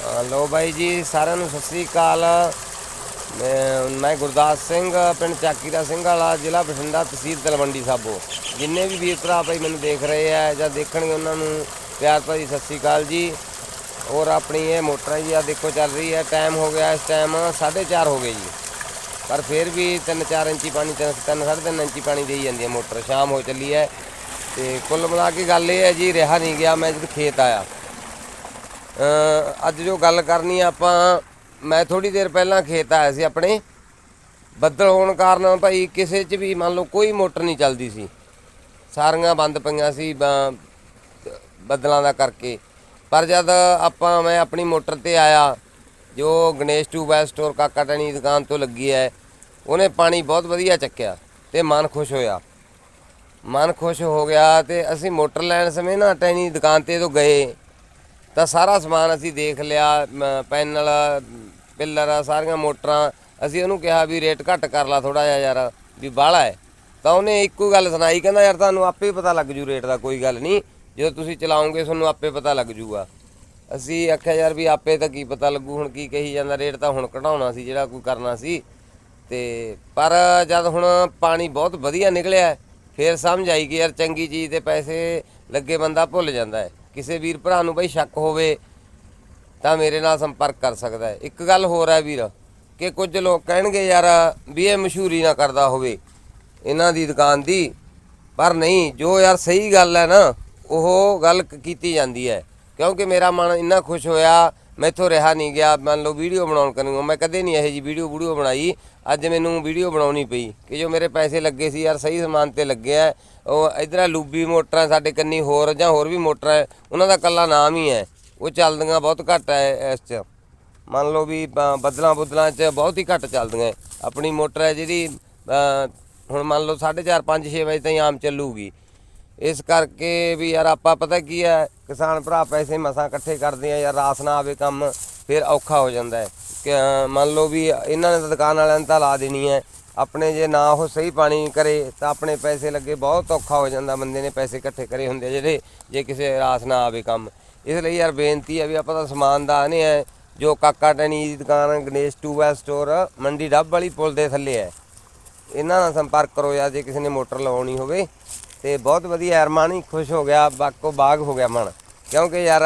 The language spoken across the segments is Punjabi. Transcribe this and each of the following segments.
ਅ, ਲੋ ਬਾਈ ਜੀ ਸਾਰਿਆਂ ਨੂੰ ਸਤਿ ਸ੍ਰੀ ਅਕਾਲ। ਮੈਂ ਮੈਂ ਗੁਰਦਾਸ ਸਿੰਘ ਪਿੰਡ ਚਾਕੀਰਾ ਸਿੰਘ ਵਾਲਾ ਜ਼ਿਲ੍ਹਾ ਬਠਿੰਡਾ ਤਹਿਸੀਲ ਤਲਵੰਡੀ ਸਾਬੋ। ਜਿੰਨੇ ਵੀ ਵੀਰ ਭਰਾ ਭਾਈ ਮੈਨੂੰ ਦੇਖ ਰਹੇ ਆ ਜਾਂ ਦੇਖਣਗੇ ਉਹਨਾਂ ਨੂੰ ਪਿਆਰ ਭਰੀ ਸਤਿ ਸ੍ਰੀ ਅਕਾਲ ਜੀ। ਔਰ ਆਪਣੀ ਇਹ ਮੋਟਰ ਜੀ ਆ ਦੇਖੋ ਚੱਲ ਰਹੀ ਹੈ ਟਾਈਮ ਹੋ ਗਿਆ ਇਸ ਟਾਈਮ 4:30 ਹੋ ਗਏ ਜੀ। ਪਰ ਫਿਰ ਵੀ 3-4 ਇੰਚੀ ਪਾਣੀ 3-3.5 ਇੰਚੀ ਪਾਣੀ ਦੇਈ ਜਾਂਦੀ ਹੈ ਮੋਟਰ ਸ਼ਾਮ ਹੋ ਚੱਲੀ ਹੈ। ਤੇ ਕੁੱਲ ਮਿਲਾ ਕੇ ਗੱਲ ਇਹ ਹੈ ਜੀ ਰਿਹਾ ਨਹੀਂ ਗਿਆ ਮੈਂ ਜਦ ਖੇਤ ਆਇਆ। ਅੱਜ ਜੋ ਗੱਲ ਕਰਨੀ ਆਪਾਂ, ਮੈਂ ਥੋੜੀ ਦੇਰ ਪਹਿਲਾਂ ਖੇਤ ਆਇਆ ਸੀ ਆਪਣੇ। ਬੱਦਲ ਹੋਣ ਕਾਰਨ ਭਾਈ ਕਿਸੇ 'ਚ ਵੀ ਮੰਨ ਲਓ ਕੋਈ ਮੋਟਰ ਨਹੀਂ ਚੱਲਦੀ ਸੀ। ਸਾਰੀਆਂ ਬੰਦ ਪਈਆਂ ਸੀ ਬੱਦਲਾਂ ਦਾ ਕਰਕੇ। ਪਰ ਜਦ ਆਪਾਂ, ਮੈਂ ਆਪਣੀ ਮੋਟਰ ਤੇ ਆਇਆ, ਜੋ ਗਣੇਸ਼ ਟੂਬੈਲ ਸਟੋਰ ਕਾਕਾ ਟਣੀ ਦੁਕਾਨ ਤੋਂ ਲੱਗੀ ਹੈ, ਉਹਨੇ ਪਾਣੀ ਬਹੁਤ ਵਧੀਆ ਚੱਕਿਆ ਤੇ ਮਨ ਖੁਸ਼ ਹੋਇਆ। ਮਨ ਖੁਸ਼ ਹੋ ਗਿਆ ਤੇ ਅਸੀਂ ਮੋਟਰ ਲੈਣ ਸਮੇਂ ਨਾ ਟੈਣੀ ਦੁਕਾਨ ਤੇ ਤੋਂ ਗਏ ਤਾਂ ਸਾਰਾ ਸਮਾਨ ਅਸੀਂ ਦੇਖ ਲਿਆ ਮ- ਪੈਨਲ ਪਿੱਲਰ ਸਾਰੀਆਂ ਮੋਟਰਾਂ। ਅਸੀਂ ਉਹਨੂੰ ਕਿਹਾ ਵੀ ਰੇਟ ਘੱਟ ਕਰ ਲਾ ਥੋੜਾ ਜਿਹਾ ਯਾਰ ਵੀ ਬਾਹਲਾ ਹੈ। ਤਾਂ ਉਹਨੇ ਇੱਕੋ ਗੱਲ ਸੁਣਾਈ ਕਹਿੰਦਾ ਯਾਰ ਤੁਹਾਨੂੰ ਆਪੇ ਪਤਾ ਲੱਗ ਜੂ ਰੇਟ ਦਾ ਕੋਈ ਗੱਲ ਨਹੀਂ। ਜਦੋਂ ਤੁਸੀਂ ਚਲਾਉਂਗੇ ਤੁਹਾਨੂੰ ਆਪੇ ਪਤਾ ਲੱਗ ਜੂਗਾ। ਅਸੀਂ ਆਖਿਆ ਯਾਰ ਵੀ ਆਪੇ ਤਾਂ ਕੀ ਪਤਾ ਲੱਗੂ ਹੁਣ ਕੀ ਕਹੀ ਜਾਂਦਾ ਰੇਟ ਤਾਂ ਹੁਣ ਘਟਾਉਣਾ ਸੀ ਜਿਹੜਾ ਕੋਈ ਕਰਨਾ ਸੀ। ਤੇ ਪਰ ਜਦ ਹੁਣ ਪਾਣੀ ਬਹੁਤ ਵਧੀਆ ਨਿਕਲਿਆ ਹੈ, ਫਿਰ ਸਮਝ ਆਈ ਕਿ ਯਾਰ ਚੰਗੀ ਚੀਜ਼ ਤੇ ਪੈਸੇ ਲੱਗੇ ਬੰਦਾ ਭੁੱਲ ਜਾਂਦਾ ਹੈ। ਕਿਸੇ ਵੀਰ ਭਰਾ ਨੂੰ ਬਈ ਸ਼ੱਕ ਹੋਵੇ ਤਾਂ ਮੇਰੇ ਨਾਲ ਸੰਪਰਕ ਕਰ ਸਕਦਾ ਹੈ। ਇੱਕ ਗੱਲ ਹੋਰ ਹੈ ਵੀਰ, ਕਿ ਕੁਝ ਲੋਕ ਕਹਿਣਗੇ, ਯਾਰ, ਵੀ ਇਹ ਮਸ਼ਹੂਰੀ ਨਾ ਕਰਦਾ ਹੋਵੇ ਇਹਨਾਂ ਦੀ ਦੁਕਾਨ ਦੀ। ਪਰ ਨਹੀਂ, ਜੋ ਯਾਰ ਸਹੀ ਗੱਲ ਹੈ ਨਾ, ਉਹ ਗੱਲ ਕੀਤੀ ਜਾਂਦੀ ਹੈ। ਕਿਉਂਕਿ ਮੇਰਾ ਮਨ ਇੰਨਾ ਖੁਸ਼ ਹੋਇਆ ਮੈਥੋਂ ਰਿਹਾ ਨਹੀਂ ਗਿਆ ਮੰਨ ਲਓ ਵੀਡੀਓ ਬਣਾਉਣ ਕਰੂੰਗਾ ਮੈਂ ਕਦੇ ਨਹੀਂ ਇਹੋ ਜੀ ਵੀਡੀਓ ਵੀਡੀਓ ਬਣਾਈ। ਅੱਜ ਮੈਨੂੰ ਵੀਡੀਓ ਬਣਾਉਣੀ ਪਈ ਕਿ ਜੋ ਮੇਰੇ ਪੈਸੇ ਲੱਗੇ ਸੀ ਯਾਰ ਸਹੀ ਸਮਾਨ ਤੇ ਲੱਗੇ ਆ। ਉਹ ਇਧਰ ਲੂਬੀ ਮੋਟਰਾਂ ਸਾਡੇ ਕੰਨੀ ਹੋਰ ਜਾਂ ਹੋਰ ਵੀ ਮੋਟਰਾਂ ਹੈ, ਉਹਨਾਂ ਦਾ ਕੱਲਾ ਨਾਮ ਹੀ ਹੈ ਉਹ ਚੱਲਦੀਆਂ ਬਹੁਤ ਘੱਟ ਹੈ ਇਸ 'ਚ। ਮੰਨ ਲਓ ਵੀ ਬ- ਬੱਦਲਾਂ ਬੁੱਦਲਾਂ 'ਚ ਬਹੁਤ ਹੀ ਘੱਟ ਚੱਲਦੀਆਂ ਹੈ। ਆਪਣੀ ਮੋਟਰ ਹੈ ਜਿਹੜੀ ਹੁਣ ਮੰਨ ਲਓ 4:30 5 6 ਵਜੇ ਤਾਈਂ ਆਮ ਚੱਲੂਗੀ। ਇਸ ਕਰਕੇ ਵੀ ਯਾਰ ਆਪਾਂ ਪਤਾ ਕੀ ਹੈ ਕਿਸਾਨ ਭਰਾ ਪੈਸੇ ਮਸਾਂ ਇਕੱਠੇ ਕਰਦੇ ਆ, ਯਾਰ ਰਾਸ ਨਾ ਆਵੇ ਕੰਮ, ਫਿਰ ਔਖਾ ਹੋ ਜਾਂਦਾ ਹੈ। ਕਿ ਮੰਨ ਲਓ ਵੀ ਇਹਨਾਂ ਨੇ ਤਾਂ ਦੁਕਾਨ ਵਾਲਿਆਂ ਨੇ ਤਾਂ ਲਾ ਦੇਣੀ ਹੈ। ਆਪਣੇ ਜੇ ਨਾ ਉਹ ਸਹੀ ਪਾਣੀ ਕਰੇ, ਤਾਂ ਆਪਣੇ ਪੈਸੇ ਲੱਗੇ ਬਹੁਤ ਔਖਾ ਹੋ ਜਾਂਦਾ, ਬੰਦੇ ਨੇ ਪੈਸੇ ਇਕੱਠੇ ਕਰੇ ਹੁੰਦੇ ਆ ਜਿਹੜੇ, ਜੇ ਕਿਸੇ ਰਾਸ ਨਾ ਆਵੇ ਕੰਮ। ਇਸ ਲਈ ਯਾਰ ਬੇਨਤੀ ਹੈ ਵੀ ਆਪਾਂ ਤਾਂ ਸਮਾਨ ਦਾ ਨਹੀਂ ਹੈ ਜੋ ਕਾਕਾ ਟੈਨੀ ਦੀ ਦੁਕਾਨ, ਗਣੇਸ਼ ਟੂਬੈਲ ਸਟੋਰ, ਮੰਡੀ ਡੱਬ ਵਾਲੀ ਪੁਲ ਦੇ ਥੱਲੇ ਹੈ। ਇਹਨਾਂ ਨਾਲ ਸੰਪਰਕ ਕਰੋ ਯਾਰ, ਜੇ ਕਿਸੇ ਨੇ ਮੋਟਰ ਲਵਾਉਣੀ ਹੋਵੇ। ਤੇ ਬਹੁਤ ਵਧੀਆ ਯਾਰ, ਮਨ ਹੀ ਖੁਸ਼ ਹੋ ਗਿਆ, ਬਾਕੋ ਬਾਗ ਹੋ ਗਿਆ ਮਨ। ਕਿਉਂਕਿ ਯਾਰ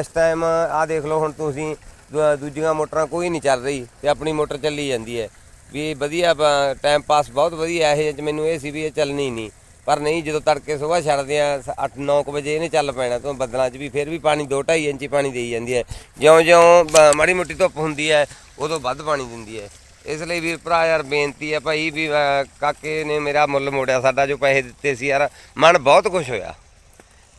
ਇਸ ਟਾਈਮ ਆ ਦੇਖ ਲਓ, ਹੁਣ ਤੁਸੀਂ ਦੂ- ਦੂਜੀਆਂ ਮੋਟਰਾਂ ਕੋਈ ਨਹੀਂ ਚੱਲ ਰਹੀ ਤੇ ਆਪਣੀ ਮੋਟਰ ਚੱਲੀ ਜਾਂਦੀ ਹੈ। ਵੀ ਵਧੀਆ ਟਾਈਮ ਪਾਸ ਬਹੁਤ ਵਧੀਆ, ਇਹ ਚ ਮੈਨੂੰ ਇਹ ਸੀ ਵੀ ਇਹ ਚੱਲਣੀ ਨਹੀਂ। ਪਰ ਨਹੀਂ, ਜਦੋਂ ਤੜਕੇ ਸਵੇਰ ਛੱਡਦੇ ਆ 8-9 ਵਜੇ ਇਹਨੇ ਚੱਲ ਪੈਣਾ, ਤੋਂ ਬੱਦਲਾਂ 'ਚ ਵੀ ਫਿਰ ਵੀ ਪਾਣੀ 2.5 ਇੰਚੀ ਪਾਣੀ ਦੇਈ ਜਾਂਦੀ ਹੈ। ਜਿਉਂ-ਜਿਉਂ ਮਾੜੀ ਮੋਟੀ ਧੁੱਪ ਹੁੰਦੀ ਹੈ, ਉਦੋਂ ਵੱਧ ਪਾਣੀ ਦਿੰਦੀ ਹੈ। ਇਸ ਲਈ ਵੀਰ ਭਰਾ ਯਾਰ ਬੇਨਤੀ ਹੈ ਭਾਈ ਵੀ ਅਹ, ਕਾਕੇ ਨੇ ਮੇਰਾ ਮੁੱਲ ਮੋੜਿਆ ਸਾਡਾ ਜੋ ਪੈਸੇ ਦਿੱਤੇ ਸੀ ਯਾਰ ਮਨ ਬਹੁਤ ਖੁਸ਼ ਹੋਇਆ।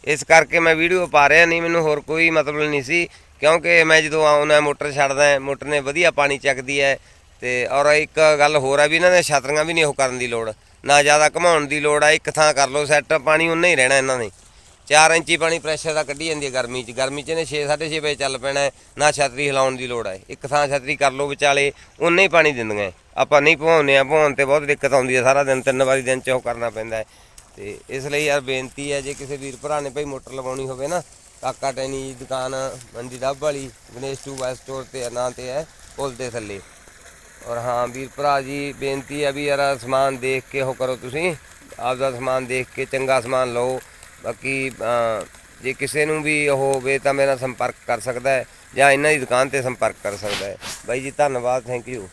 ਇਸ ਕਰਕੇ ਮੈਂ ਵੀਡੀਓ ਪਾ ਰਿਹਾ ਨਹੀਂ ਮੈਨੂੰ ਹੋਰ ਕੋਈ ਮਤਲਬ ਨਹੀਂ ਸੀ ਕਿਉਂਕਿ ਮੈਂ ਜਦੋਂ ਆਉਣਾ ਮੋਟਰ ਛੱਡਦਾ ਹੈ, ਮੋਟਰ ਨੇ ਵਧੀਆ ਪਾਣੀ ਚੱਕਦੀ ਹੈ ਤੇ ਔਰ ਇੱਕ ਗੱਲ ਹੋਰ ਹੈ ਵੀ ਇਹਨਾਂ ਦੇ ਛਤਰੀਆਂ ਵੀ ਨਹੀਂ ਉਹ ਕਰਨ ਦੀ ਲੋੜ ਨਾ ਜ਼ਿਆਦਾ ਘਮਾਉਣ ਦੀ ਲੋੜ ਆ ਇੱਕ ਥਾਂ ਕਰ ਲਓ ਸੈੱਟ ਪਾਣੀ ਉਨਾ ਹੀ ਰਹਿਣਾ ਇਹਨਾਂ ਨੇ। 4 ਇੰਚੀ ਪਾਣੀ ਪ੍ਰੈਸ਼ਰ ਦਾ ਕੱਢੀ ਜਾਂਦੀ ਹੈ ਗਰਮੀ 'ਚ। ਗਰਮੀ 'ਚ ਇਹਨੇ 6 6.5 ਵਜੇ ਚੱਲ ਪੈਣਾ ਨਾ ਛਤਰੀ ਹਿਲਾਉਣ ਦੀ ਲੋੜ ਹੈ। ਇੱਕ ਥਾਂ ਛਤਰੀ ਕਰ ਲਓ ਵਿਚਾਲੇ ਉਨਾ ਹੀ ਪਾਣੀ ਦਿੰਦੀਆਂ ਆਪਾਂ ਨਹੀਂ ਭਵਾਉਂਦੇ ਆ ਭਵਾਉਣ ਤੇ ਬਹੁਤ ਦਿੱਕਤ ਆਉਂਦੀ ਹੈ। ਸਾਰਾ ਦਿਨ ਤਿੰਨ ਵਾਰੀ ਦਿਨ 'ਚ ਉਹ ਕਰਨਾ ਪੈਂਦਾ ਹੈ। ਤੇ ਇਸ ਲਈ ਯਾਰ ਬੇਨਤੀ ਹੈ, ਜੇ ਕਿਸੇ ਵੀਰ ਭਰਾ ਨੇ ਭਾਈ ਮੋਟਰ ਲਵਾਉਣੀ ਹੋਵੇ ਨਾ, ਕਾਕਾ ਟੈਨੀ ਦੀ ਦੁਕਾਨ, ਮੰਡੀ ਡੱਬ ਵਾਲੀ ਗਣੇਸ਼ ਟੂ ਬਾਈ ਸਟੋਰ ਤੇ ਨਾਂ ਤੇ ਹੈ, ਪੁਲ ਦੇ ਥੱਲੇ। ਔਰ ਹਾਂ, ਵੀਰ ਭਰਾ ਜੀ, ਬੇਨਤੀ ਹੈ ਵੀ ਯਾਰ ਸਮਾਨ ਦੇਖ ਕੇ ਉਹ ਕਰੋ ਤੁਸੀਂ। ਆਪਦਾ ਸਮਾਨ ਦੇਖ ਕੇ ਚੰਗਾ ਸਮਾਨ ਲਓ। ਬਾਕੀ ਜੇ ਕਿਸੇ ਨੂੰ ਵੀ ਉਹ ਹੋਵੇ ਤਾਂ ਮੇਰਾ ਸੰਪਰਕ ਕਰ ਸਕਦਾ ਹੈ ਜਾਂ ਇਹਨਾਂ ਦੀ ਦੁਕਾਨ ਤੇ ਸੰਪਰਕ ਕਰ ਸਕਦਾ ਹੈ। ਬਾਈ ਜੀ, ਧੰਨਵਾਦ ਥੈਂਕ ਯੂ